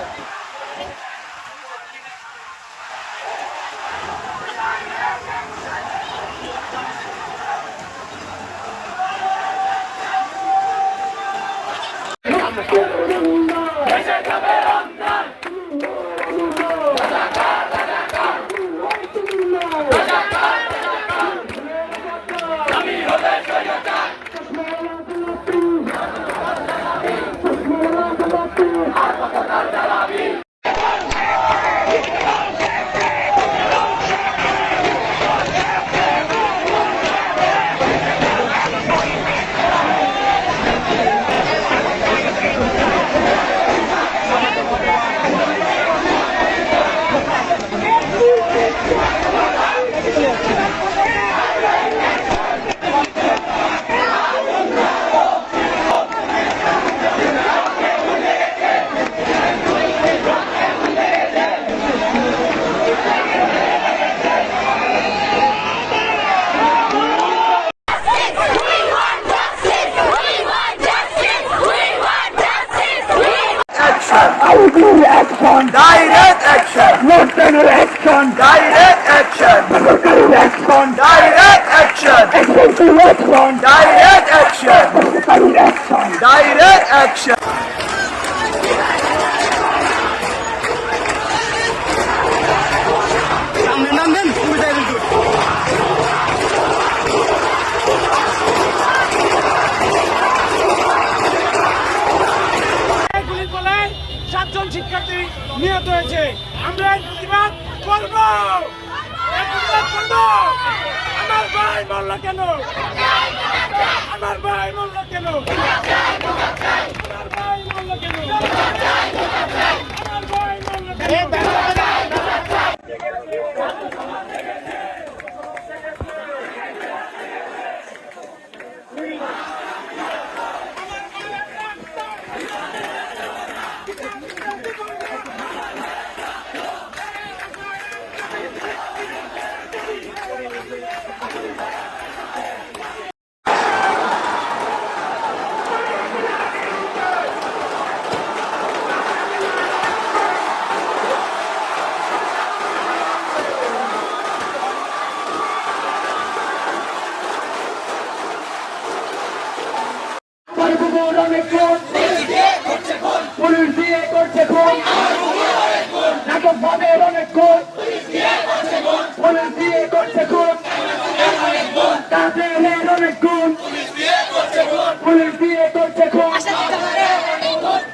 Yeah. on direct action. Next on direct action. Next on direct action. Next on direct action. Bye. সাতজন শিক্ষার্থী নিহত হয়েছে। আমরা প্রতিবাদ করব। প্রতিবাদ করব। আমার ভাই মরল কেন? আমার ভাই মরল কেন? আমার ভাই মরল কেন আমার ভাই মরল কেন পরিবহন অনেক খুন পুলিশ দিয়ে করছে খুন নাটক ভাবের অনেক খুন পুলিশ দিয়ে করছে খুন তাদের অনেক খুন পুলিশ দিয়ে করছে খুন।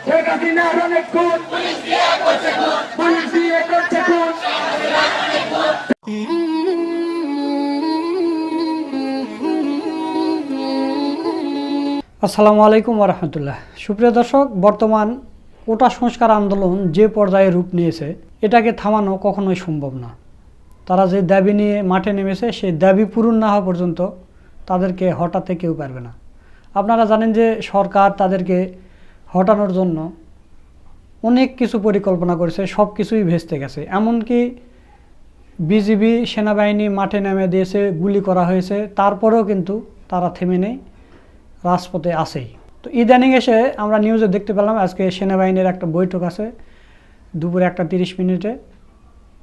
শেখ হাসিনার অনেক খুন। পুলিশ দিয়ে করছে খুন। আসসালামু আলাইকুম রহমতুল্লাহ সুপ্রিয় দর্শক বর্তমান কোটা সংস্কার আন্দোলন যে পর্যায়ে রূপ নিয়েছে এটাকে থামানো কখনোই সম্ভব না। তারা যে দাবি নিয়ে মাঠে নেমেছে সেই দাবি পূরণ না হওয়া পর্যন্ত তাদেরকে হটাতে কেউ পারবে না। আপনারা জানেন যে সরকার তাদেরকে হটানোর জন্য অনেক কিছু পরিকল্পনা করেছে, সব কিছুই ভেস্তে গেছে। এমনকি বিজিবি সেনাবাহিনী মাঠে নেমে দিয়েছে, গুলি করা হয়েছে, তারপরেও কিন্তু তারা থেমে নেই, রাজপথে আসেই তো ইদানিং এসে আমরা নিউজে দেখতে পেলাম, আজকে সেনাবাহিনীর একটা বৈঠক আছে দুপুরে একটা তিরিশ মিনিটে।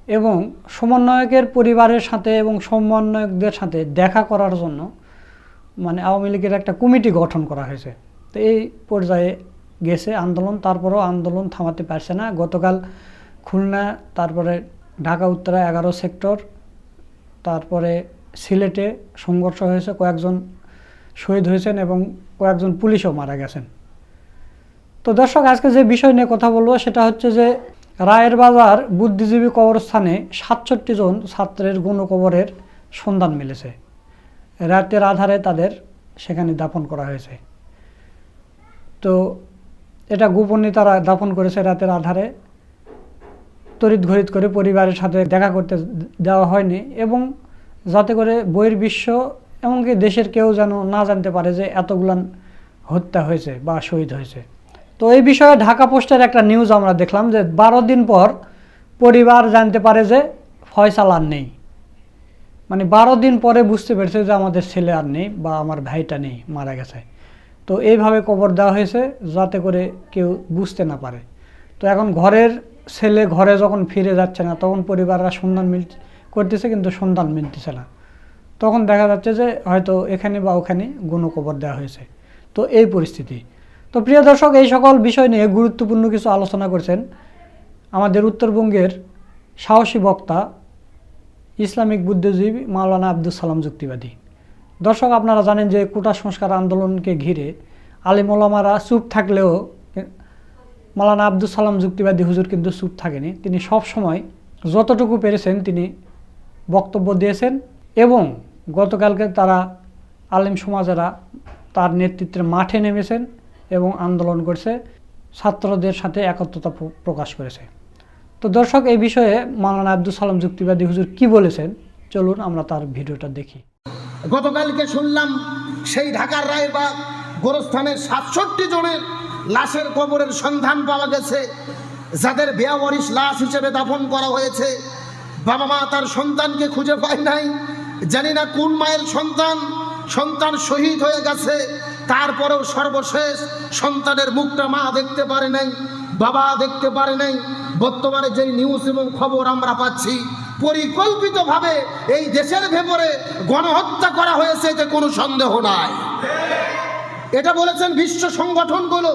এবং সমন্বয়কের পরিবারের সাথে এবং সমন্বয়কদের সাথে দেখা করার জন্য মানে আওয়ামী লীগের একটা কমিটি গঠন করা হয়েছে। তো এই পর্যায়ে গেছে আন্দোলন, তারপরেও আন্দোলন থামাতে পারছে না। গতকাল খুলনা, তারপরে ঢাকা, উত্তরা এগারো সেক্টর, তারপরে সিলেটে সংঘর্ষ হয়েছে, কয়েকজন শহীদ হয়েছেন এবং কয়েকজন পুলিশও মারা গেছেন। তো দর্শক, আজকে যে বিষয় নিয়ে কথা বলব সেটা হচ্ছে যে রায়ের বাজার বুদ্ধিজীবী কবরস্থানে সাতষট্টি জন ছাত্রের গণকবরের সন্ধান মিলেছে। রাতের আধারে তাদের সেখানে দাফন করা হয়েছে। তো এটা গোপনে তারা দাফন করেছে রাতের আধারে। তড়িৎ ঘড়িত করে পরিবারের সাথে দেখা করতে দেওয়া হয়নি এবং যাতে করে বইয়ের বিশ্ব এমনকি দেশের কেউ যেন না জানতে পারে যে এতগুলান হত্যা হয়েছে বা শহীদ হয়েছে। তো এই বিষয়ে ঢাকা পোস্টের একটা নিউজ আমরা দেখলাম যে বারো দিন পর পরিবার জানতে পারে যে ফয়সাল আর নেই। মানে বারো দিন পরে বুঝতে পেরেছে যে আমাদের ছেলে আর নেই বা আমার ভাইটা নেই, মারা গেছে। তো এইভাবে কবর দেওয়া হয়েছে যাতে করে কেউ বুঝতে না পারে। তো এখন ঘরের ছেলে ঘরে যখন ফিরে যাচ্ছে না, তখন পরিবাররা সন্ধান মিল করতেছে কিন্তু সন্ধান মিলতেছে না। তখন দেখা যাচ্ছে যে হয়তো এখানে বা ওখানে গণকবর দেওয়া হয়েছে। তো এই পরিস্থিতি। তো প্রিয় দর্শক, এই সকল বিষয় নিয়ে গুরুত্বপূর্ণ কিছু আলোচনা করছেন আমাদের উত্তরবঙ্গের সাহসী বক্তা ইসলামিক বুদ্ধিজীবী মাওলানা আব্দুল সালাম যুক্তিবাদী। দর্শক, আপনারা জানেন যে কোটা সংস্কার আন্দোলনকে ঘিরে আলিমোলামারা চুপ থাকলেও মাওলানা আব্দুল সালাম যুক্তিবাদী হুজুর কিন্তু চুপ থাকেনি। তিনি সব সময় যতটুকু পেরেছেন তিনি বক্তব্য দিয়েছেন এবং গতকালকে তারা আলিম সমাজেরা তার নেতৃত্বে মাঠে নেমেছেন এবং আন্দোলন করছে। ছাত্রদের সাথে একত্রতা প্রকাশ করেছে। তো দর্শক, এই বিষয়ে মাওলানা আব্দুল সালাম যুক্তিবাদী হুজুর কি বলেছেন? চলুন আমরা তার ভিডিওটা দেখি। গতকালকে শুনলাম সেই ঢাকার রায়বাগ গোরস্থানের সাতষট্টি জনের লাশের কবরের সন্ধান পাওয়া গেছে, যাদের বেয়াওয়ারিশ লাশ হিসেবে দাফন করা হয়েছে। বাবা মা তার সন্তানকে খুঁজে পায় নাই, জানি না কোন মায়ের সন্তান সন্তান শহীদ হয়ে গেছে, তারপরেও সর্বশেষ সন্তানের মুখটা মা দেখতে পারে নাই, বাবা দেখতে পারে নাই বর্তমানে যেই নিউজ এবং খবর আমরা পাচ্ছি, পরিকল্পিতভাবে এই দেশের ভেতরে গণহত্যা করা হয়েছে এতে কোনো সন্দেহ নাই। এটা বলেছেন বিশ্ব সংগঠনগুলো।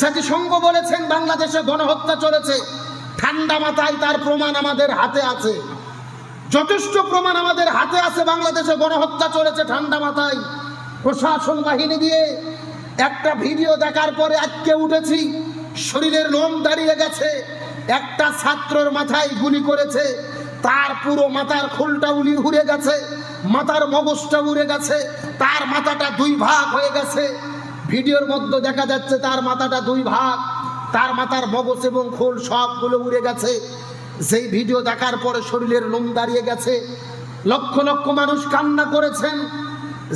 জাতিসংঘ বলেছেন বাংলাদেশে গণহত্যা চলেছে। ঠান্ডা মাথায় তার প্রমাণ আমাদের হাতে আছে। যথেষ্ট প্রমাণ আমাদের হাতে আছে বাংলাদেশে গণহত্যা চলেছে ঠান্ডা মাথায়। প্রশাসন বাহিনী দিয়ে একটা ভিডিও দেখার পরে আজকে উঠেছি। শরীরের লোম দাঁড়িয়ে গেছে। একটা ছাত্রর মাথায় গুলি করেছে, তার পুরো মাথার খোলটা উলি উড়ে গেছে, মাথার মগজটা উড়ে গেছে, তার মাথাটা দুই ভাগ হয়ে গেছে। ভিডিওর মধ্যে দেখা যাচ্ছে তার মাথাটা দুই ভাগ, তার মাথার মগজ এবং খোল সবগুলো উড়ে গেছে। যেই ভিডিও দেখার পরে শরীরের লোম দাঁড়িয়ে গেছে। লক্ষ লক্ষ মানুষ কান্না করেছেন।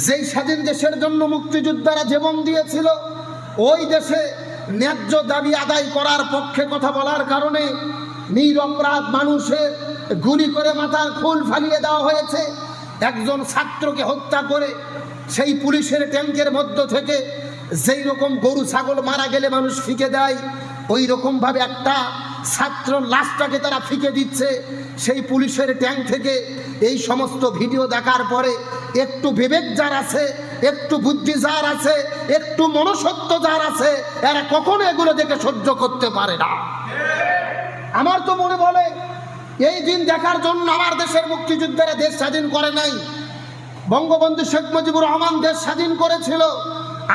যেই স্বাধীন দেশের জন্য মুক্তিযোদ্ধারা জীবন দিয়েছিল, ওই দেশে ন্যায্য দাবি আদায় করার পক্ষে কথা বলার কারণে নিরপরাধ মানুষের গুলি করে মাথার ফুল ফালিয়ে দেওয়া হয়েছে। একজন ছাত্রকে হত্যা করে সেই পুলিশের ট্যাঙ্কের মধ্য থেকে যেই রকম গরু, ছাগল মারা গেলে মানুষ ফিকে দেয়, ওই রকমভাবে একটা ছাত্র লাশটাকে তারা ফিকে দিচ্ছে। সেই পুলিশের ট্যাঙ্ক থেকে এই সমস্ত ভিডিও দেখার পরে একটু বিবেক যার আছে একটু বুদ্ধি যার আছে, একটু মনসত্ব যার আছে, এরা কখনো এগুলো দেখে সহ্য করতে পারে না। আমার তো মনে বলে, এই দিন দেখার জন্য আমার দেশের মুক্তিযোদ্ধারা দেশ স্বাধীন করে নাই। বঙ্গবন্ধু শেখ মুজিবুর রহমান দেশ স্বাধীন করেছিল।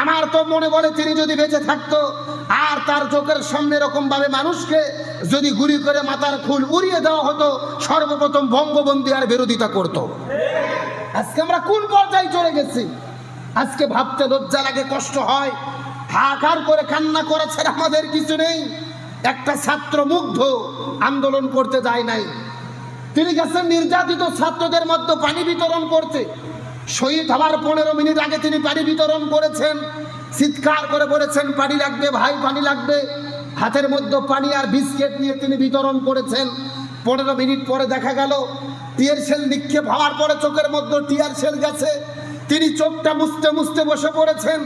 আমার তো মনে বলে, তিনি যদি বেঁচে থাকতো, আর তার চোখের সামনে এরকম ভাবে মানুষকে যদি গুলি করে মাথার ফুল উড়িয়ে দেওয়া হতো, সর্বপ্রথম বঙ্গবন্ধু আর বিরোধিতা করত। আজকে আমরা কোন পর্যায়ে চলে গেছি? আজকে ভাবতে লজ্জা লাগে, কষ্ট হয়। হাহাকার করে কান্না করেছে, আমাদের কিছু নেই। একটা ছাত্র মুগ্ধ আন্দোলন করতে যায় নাই। তিনি গেছেন নির্যাতিত ছাত্রদের মধ্যে পানি বিতরণ করতে। শহীদ হওয়ার পনেরো মিনিট আগে তিনি পানি বিতরণ করেছেন। চিৎকার করে বলেছেন, পানি লাগবে ভাই, পানি লাগবে। হাতের মধ্যে পানি আর বিস্কিট নিয়ে তিনি বিতরণ করেছেন। পনেরো মিনিট পরে দেখা গেল, টিয়ার সেল নিক্ষেপ হওয়ার পরে চোখের মধ্যে টিয়ার সেল গেছে। তিনি চোখটা মুছতে মুছতে বসে পড়েছেন।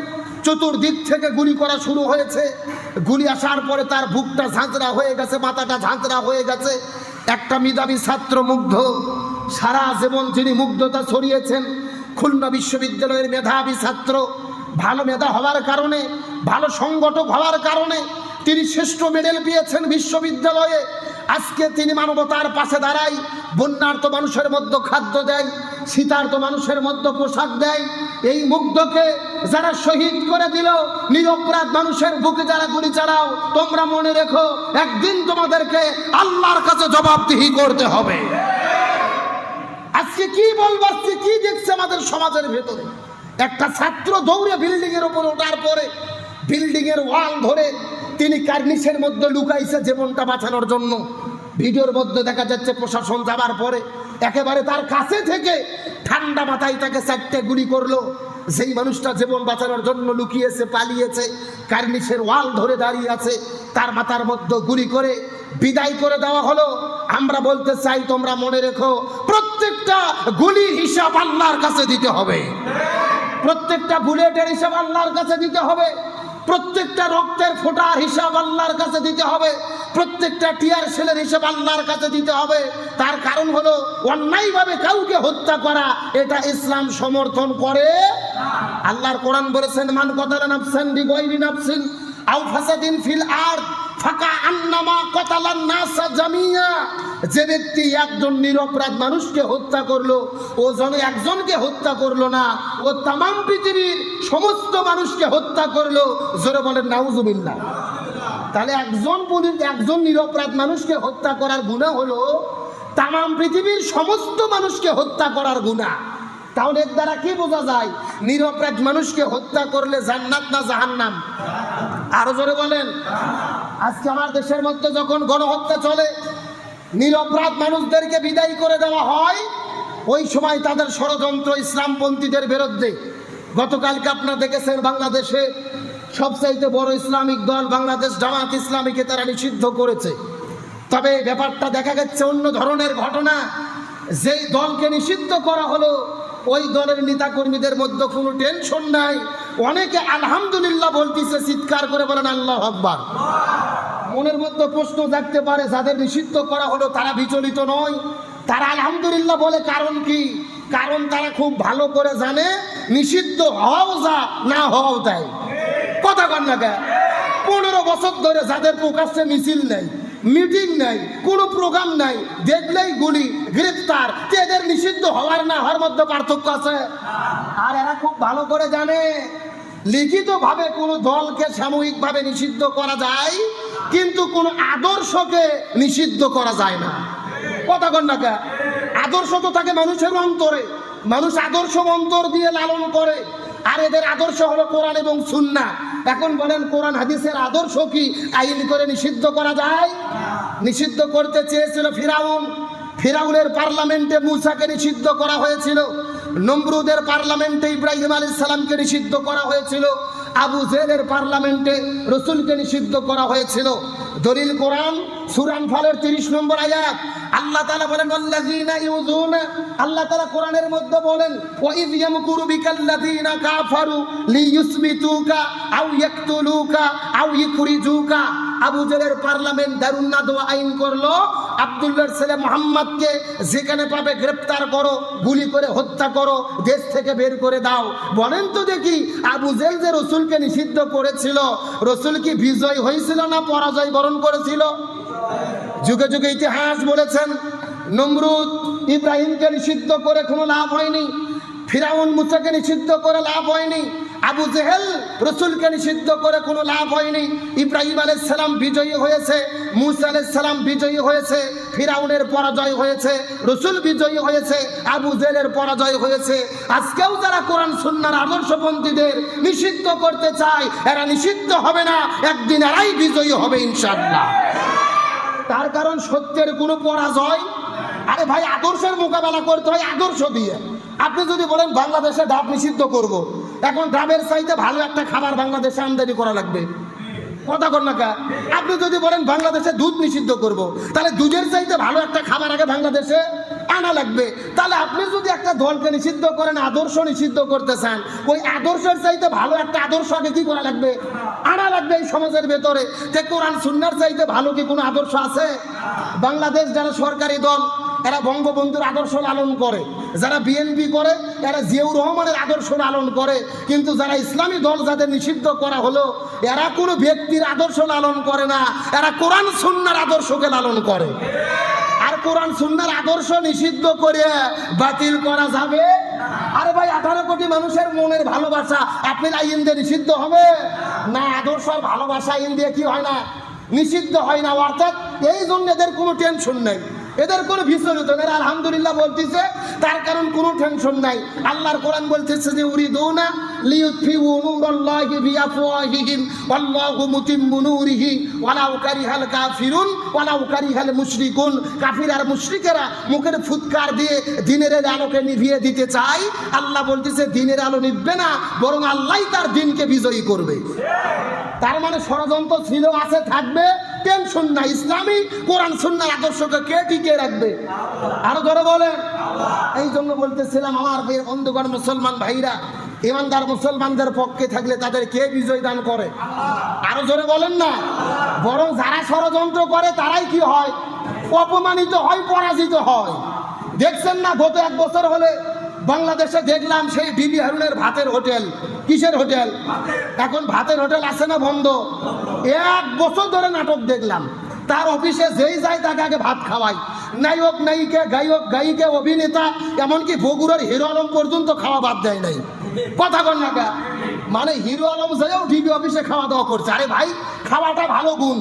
চতুর্দিক থেকে গুলি করা শুরু হয়েছে। গুলি আসার পরে তার বুকটা ঝাঁঝরা হয়ে গেছে, মাথাটা ঝাঁঝরা হয়ে গেছে। একটা মেধাবী ছাত্র মুগ্ধ। সারা জীবন যিনি মুগ্ধতা ছড়িয়েছেন, খুলনা বিশ্ববিদ্যালয়ের মেধাবী ছাত্র। ভালো মেধা হওয়ার কারণে, ভালো সংগঠক হওয়ার কারণে তিনি শ্রেষ্ঠ মেডেল পেয়েছেন বিশ্ববিদ্যালয়ে। আজকে তিনি মানবতার পাশে দাঁড়ায় বন্যার্ত মানুষের মধ্যে খাদ্য দেয় শীতার্ত মানুষের মধ্যে পোশাক দেয়। এই মুগ্ধকে যারা শহীদ করে দিল, নিরপরাধ মানুষের বুকে যারা গুলি চালাও, তোমরা মনে রেখো, একদিন তোমাদেরকে আল্লাহর কাছে জবাবদিহি করতে হবে। আজকে কি বলব, আজকে কি দেখছে আমাদের সমাজের ভেতরে? একটা ছাত্র দৌড়ে বিল্ডিং এর উপর ওঠার পরে বিল্ডিং এর ওয়াল ধরে তিনি কার্নিসের মধ্যে লুকাইছে জীবনটা বাঁচানোর জন্য। ভিডিওর মধ্যে দেখা যাচ্ছে প্রশাসন যাবার পরে একেবারে তার কাছে থেকে ঠান্ডা মাথায় তাকে চারটে গুলি করল। সেই মানুষটা জীবন বাঁচানোর জন্য লুকিয়েছে, পালিয়েছে কার্নিসের ওয়াল ধরে দাঁড়িয়ে আছে, তার মাথার মধ্যে গুলি করে বিদায় করে দেওয়া হলো। আমরা বলতে চাই, তোমরা মনে রেখো, প্রত্যেকটা গুলির হিসাব আল্লাহর কাছে দিতে হবে। প্রত্যেকটা বুলেটের হিসাব আল্লাহর কাছে দিতে হবে। প্রত্যেকটা রক্তের ফোটার হিসাব আল্লাহর কাছে দিতে হবে। প্রত্যেকটা টিয়ার সেলের হিসাব আল্লাহর কাছে দিতে হবে। তার কারণ হলো, অন্যায়ভাবে কাউকে হত্যা করা, এটা ইসলাম সমর্থন করে আল্লাহর কোরআন বলেছেন, মান কথা নাফসান বিগয়রি নাফসিন আউ ফাসাদিন ফিল আরদ। ফাকা আন্নামা কতালান নাসা জামিয়া। যে ব্যক্তি একজন নিরপরাধ মানুষকে হত্যা করল, ও যেন একজনকে হত্যা করল না, ও তাম পৃথিবীর সমস্ত মানুষকে হত্যা করল, জোরে বলেন, নাউজুবিল্লাহ। তাহলে একজন পুলিশ, একজন নিরপরাধ মানুষকে হত্যা করার গুণা হলো তাম পৃথিবীর সমস্ত মানুষকে হত্যা করার গুণা। তাহলে এর দ্বারা কি বোঝা যায়, নিরপরাধ মানুষকে হত্যা করলে জান্নাত না জাহান্নাম? আরও জোরে বলেন। আজকে আমার দেশের মধ্যে যখন গণহত্যা চলে, নিরপরাধ মানুষদেরকে বিদায় করে দেওয়া হয়, ওই সময় তাদের ষড়যন্ত্র ইসলামপন্থীদের বিরুদ্ধে। গতকালকে আপনারা দেখেছেন বাংলাদেশে সবচাইতে বড় ইসলামিক দল বাংলাদেশ জামাত ইসলামীকে তারা নিষিদ্ধ করেছে। তবে ব্যাপারটা দেখা গেছে অন্য ধরনের ঘটনা। যেই দলকে নিষিদ্ধ করা হলো, ওই দলের নেতাকর্মীদের মধ্যে কোনো টেনশন নাই। অনেকে আলহামদুলিল্লাহ বলতেছে, চিৎকার করে বলেন, আল্লাহ আকবার। মনের মধ্যে প্রশ্ন থাকতে পারে, যাদের নিষিদ্ধ করা হলো তারা বিচলিত নয়। তারা আলহামদুলিল্লাহ বলে, কারণ কি? কারণ তারা খুব ভালো করে জানে, নিষিদ্ধ হওয়াও যা না হওয়াও তাই কথা কন না কে? পনেরো বছর ধরে যাদের প্রকাশ্যে মিছিল নেই, মিটিং নাই, কোনো প্রোগ্রাম নাই, দেখলেই গুলি, গ্রেপ্তার। এদের নিষিদ্ধ হওয়ার না হওয়ার মধ্যে পার্থক্য আছে। আর এরা খুব ভালো করে জানে লিখিতভাবে কোনো দলকে সাময়িকভাবে নিষিদ্ধ করা যায়, কিন্তু কোনো আদর্শকে নিষিদ্ধ করা যায় না। কথা কন কে? আদর্শ তো থাকে মানুষের অন্তরে। মানুষ আদর্শ অন্তর দিয়ে লালন করে। আর এদের আদর্শ হলো কোরআন এবং সুন্না। এখন বলেন, কোরআন হাদিসের আদর্শ কি? আইন করে নিষিদ্ধ করা যায়? নিষিদ্ধ করতে চেয়েছিল ফিরাউন। ফিরাউনের পার্লামেন্টে মুসাকে নিষিদ্ধ করা হয়েছিল। নমরুদের পার্লামেন্টে ইব্রাহিম আলী সালামকে নিষিদ্ধ করা হয়েছিল, আবু জেলের পার্লামেন্টে রসুলকে নিষিদ্ধ করা হয়েছিল। দলিল কোরআন, সুরান ফলের তিরিশ নম্বর আয়াত, আল্লাহ তালা বলেন, আল্লাযীনা আল্লাহ তালা কোরআনের মধ্যে বলেন, ওয়া ইয ইয়ামকুরু বিকাল্লাযীনা কাফারু লিইউসবিতুকা আও ইয়াকতুলুকা আও ইখরিজুকা। আবু জেলের পার্লামেন্ট দারুণ নাদওয়া আইন করল আব্দুল্লাহর ছেলে মোহাম্মদকে যেখানে পাবে গ্রেপ্তার করো, গুলি করে হত্যা করো, দেশ থেকে বের করে দাও। বলেন তো দেখি, আবু জেল যে রসুলকে নিষিদ্ধ করেছিল, রসুল কি বিজয় হয়েছিল না পরাজয় বরণ করেছিল? যুগে যুগে ইতিহাস বলেছেন, নমরুদ ইব্রাহিমকে নিষিদ্ধ করে কোনো লাভ হয়নি। ফিরাউন মুসাকে নিষিদ্ধ করে লাভ হয়নি, আবু জেহেল রসুলকে নিষিদ্ধ করে কোনো লাভ হয়নি, ইব্রাহিম আলাইসালাম বিজয়ী হয়েছে, মুসা আলাইসালাম বিজয়ী হয়েছে, ফিরাউনের পরাজয় হয়েছে, রসুল বিজয়ী হয়েছে, আবু জেলের পরাজয় হয়েছে। আজকেও যারা কোরআন, সুন্নার আদর্শপন্থীদের নিষিদ্ধ করতে চায়, এরা নিষিদ্ধ হবে না, একদিন এরাই বিজয়ী হবে ইনশাআল্লাহ। তার কারণ সত্যের কোনো পরাজয়? আরে ভাই, আদর্শের মোকাবেলা করতে হয় আদর্শ দিয়ে। আপনি যদি বলেন বাংলাদেশে ডাব নিষিদ্ধ করব। এখন ডাবের চাইতে ভালো একটা খাবার বাংলাদেশে আমদানি করা লাগবে কথা কর না কা? আপনি যদি বলেন বাংলাদেশে দুধ নিষিদ্ধ করব। তাহলে দুধের চাইতে ভালো একটা খাবার আগে বাংলাদেশে আনা লাগবে তাহলে আপনি যদি একটা দলকে নিষিদ্ধ করেন, আদর্শ নিষিদ্ধ করতে চান, ওই আদর্শের চাইতে ভালো একটা আদর্শ আগে কি করা লাগবে আনা লাগবে এই সমাজের ভেতরে যে কোরআন, সুন্নার চাইতে ভালো কি কোনো আদর্শ আছে বাংলাদেশ যারা সরকারি দল এরা বঙ্গবন্ধুর আদর্শ লালন করে। যারা বিএনপি করে, এরা জিয়াউর রহমানের আদর্শ লালন করে। কিন্তু যারা ইসলামী দল যাদের নিষিদ্ধ করা হলো, এরা কোনো ব্যক্তির আদর্শ লালন করে না। এরা কোরআন সুন্নার আদর্শকে লালন করে। আর কোরআন সুন্নার আদর্শ নিষিদ্ধ করে বাতিল করা যাবে? আরে ভাই, আঠারো কোটি মানুষের মনের ভালোবাসা, আপনি আইন দিয়ে নিষিদ্ধ হবে? না, আদর্শ ভালোবাসা আইন দিয়ে কি হয় না? নিষিদ্ধ হয় না, অর্থাৎ এই জন্য এদের কোনো টেনশন নেই। এদের কোনো নেই এরা আলহামদুলিল্লাহ বলতেছে, তার কারণ কোনো টেনশন নাই। আল্লাহর কোরআন বলতেছে যে উরি কারিহাল মুশরিকুন। কাফির আর মুখের ফুৎকার দিয়ে দিনের আলোকে নিভিয়ে দিতে আল্লাহ বলতেছে, দিনের আলো না, বরং আল্লাহই তার দিনকে বিজয়ী করবে। তার মানে ষড়যন্ত্র ছিল, আছে, থাকবে। টেনশন না ইসলামী কোরআন সুন্নাহ আদর্শকে কে টিকে রাখবে? আরও ধরে বলেন। এই জন্য বলতেছিলাম, আমার বন্ধুগণ মুসলমান ভাইরা, ইমানদার মুসলমানদের পক্ষে থাকলে তাদের কে বিজয় দান করে? আরও জোরে বলেন না। বরং যারা ষড়যন্ত্র করে, তারাই কি হয়? অপমানিত হয়, পরাজিত হয়। দেখছেন না, গত এক বছর হলে বাংলাদেশে দেখলাম সেই ডিবি হারুনের ভাতের হোটেল। কিসের হোটেল? এখন ভাতের হোটেল আছে না বন্ধ? এক বছর ধরে নাটক দেখলাম। তার অফিসে যেই যায় তাকে আগে ভাত খাওয়াই। নায়ক, নায়িকা, গায়ক, গায়িকা, অভিনেতা, এমনকি বগুড়ার হিরো আলম পর্যন্ত খাওয়া বাদ দেয় নাই। কথা কন না? মানে হিরো আলম যেও ডিবি অফিসে খাওয়া দাওয়া করছে। আরে ভাই, খাওয়াটা ভালো গুণ।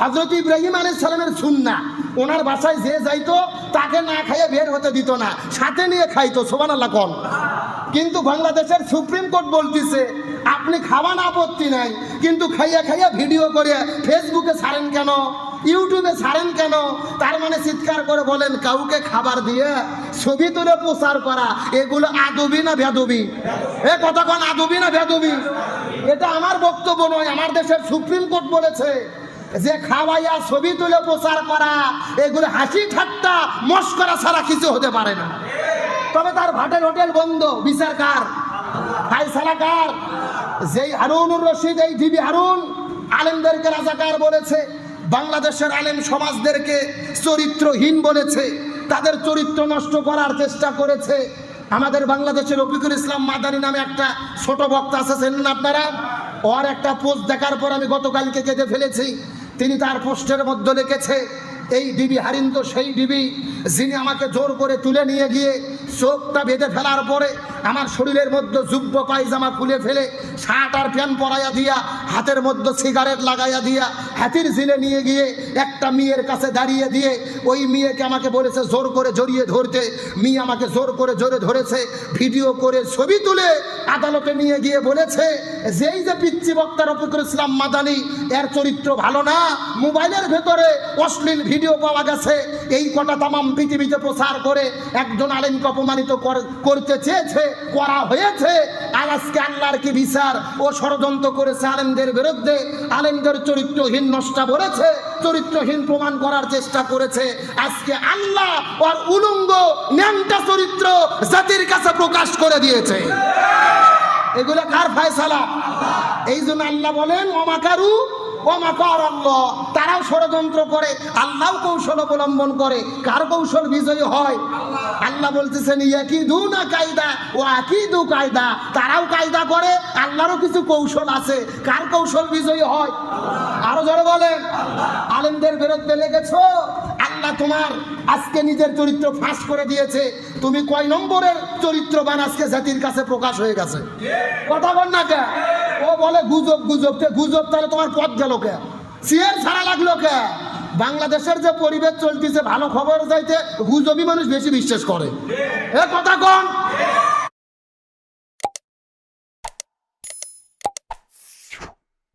হজরত ইব্রাহিম আলী সালামের সুন্না ওনার বাসায় যে যাইতো, তাকে না খাইয়ে বের হতে দিত না। সাথে নিয়ে খাইতো সোমান আল্লাহ কন। কিন্তু বাংলাদেশের সুপ্রিম কোর্ট বলতেছে, আপনি খাওয়ান আপত্তি নাই, কিন্তু খাইয়া খাইয়া ভিডিও করে ফেসবুকে ছাড়েন কেন? ইউটিউবে ছাড়েন কেন? তার মানে চিৎকার করে বলেন, কাউকে খাবার দিয়ে ছবি তুলে প্রচার করা, এগুলো আদবি না ভেদবি এ কতক্ষণ আদবি না ভেদবি এটা আমার বক্তব্য নয়, আমার দেশের সুপ্রিম কোর্ট বলেছে। যে খাওয়াইয়া ছবি তুলে প্রচার করা, এগুলো হাসি ঠাট্টা, মস্করা ছাড়া কিছু হতে পারে না। তবে তার ভাটের হোটেল বন্ধ, বিচার কার? ফাইসালা কার? যেই হারুনুর রশিদ, এই দিবি হারুন, আলেমদেরকে রাজাকার বলেছে, বাংলাদেশের আলেম সমাজদেরকে চরিত্রহীন বলেছে, তাদের চরিত্র নষ্ট করার চেষ্টা করেছে। আমাদের বাংলাদেশের রফিকুল ইসলাম মাদানী নামে একটা ছোট বক্তা আছে, চেনেন আপনারা? ওর একটা পোস্ট দেখার পর আমি গতকালকে কেঁদে ফেলেছি। তিনি তার পোস্টের মধ্যে লিখেছে, এই ডিবি হারিন্দ, সেই ডিবি যিনি আমাকে জোর করে তুলে নিয়ে গিয়ে চোখটা বেঁধে ফেলার পরে আমার শরীরের মধ্যে যুব্য পায়জামা খুলে ফেলে, শার্ট আর প্যান্ট পরাইয়া দিয়া, হাতের মধ্যে সিগারেট লাগাইয়া দিয়া, হাতির ঝিলে নিয়ে গিয়ে একটা মেয়ের কাছে দাঁড়িয়ে দিয়ে, ওই মেয়েকে আমাকে বলেছে, জোর করে জড়িয়ে ধরতে। মেয়ে আমাকে জোর করে জোরে ধরেছে, ভিডিও করে ছবি তুলে আদালতে নিয়ে গিয়ে বলেছে, যেই যে পিচ্ছি বক্তা রফিকুল ইসলাম মাদানি, এর চরিত্র ভালো না, মোবাইলের ভেতরে অশ্লীল ভিডিও পাওয়া গেছে। এই কটা তামাম পৃথিবীতে প্রচার করে একজন আলেমকে অপমানিত কর- করতে চেয়েছে, করা হয়েছে। আর আজকে আল্লাহর কি বিচার? ও ষড়যন্ত্র করেছে আলেমদের বিরুদ্ধে। আলেমদের চরিত্রহীন নষ্টা বলেছে চরিত্রহীন প্রমাণ করার চেষ্টা করেছে। আজকে আল্লাহ ওর উলঙ্গ, ন্যাংটা চরিত্র জাতির কাছে প্রকাশ করে দিয়েছে। এগুলো কার ফায়সালা? এই জন্য আল্লাহ বলেন অমাকারু অমাকার আল্লাহ? তারাও ষড়যন্ত্র করে আল্লাহ কৌশল অবলম্বন করে, কার কৌশল বিজয়ী হয়? আল্লাহ বলতেছেন একই দু না কায়দা ও একই দু কায়দা। তারাও কায়দা করে, আল্লাহরও কিছু কৌশল আছে। কার কৌশল বিজয়ী হয়? আরও জোরে বলেন। আলেমদের বিরুদ্ধে লেগেছো? আল্লাহ তোমার আজকে নিজের চরিত্র ফাঁস করে দিয়েছে। তুমি কয় নম্বরের চরিত্রবান আজকে জাতির কাছে প্রকাশ হয়ে গেছে? কথা বল না কে? ও বলে, গুজব গুজব। গুজব তাহলে তোমার পথ গেল কে? সিয়ার ছাড়া লাগল কে? বাংলাদেশের যে পরিবেশ চলতেছে, ভালো খবর যাইতে হুজবি মানুষ বেশি বিশ্বাস করে। এ কথা কন?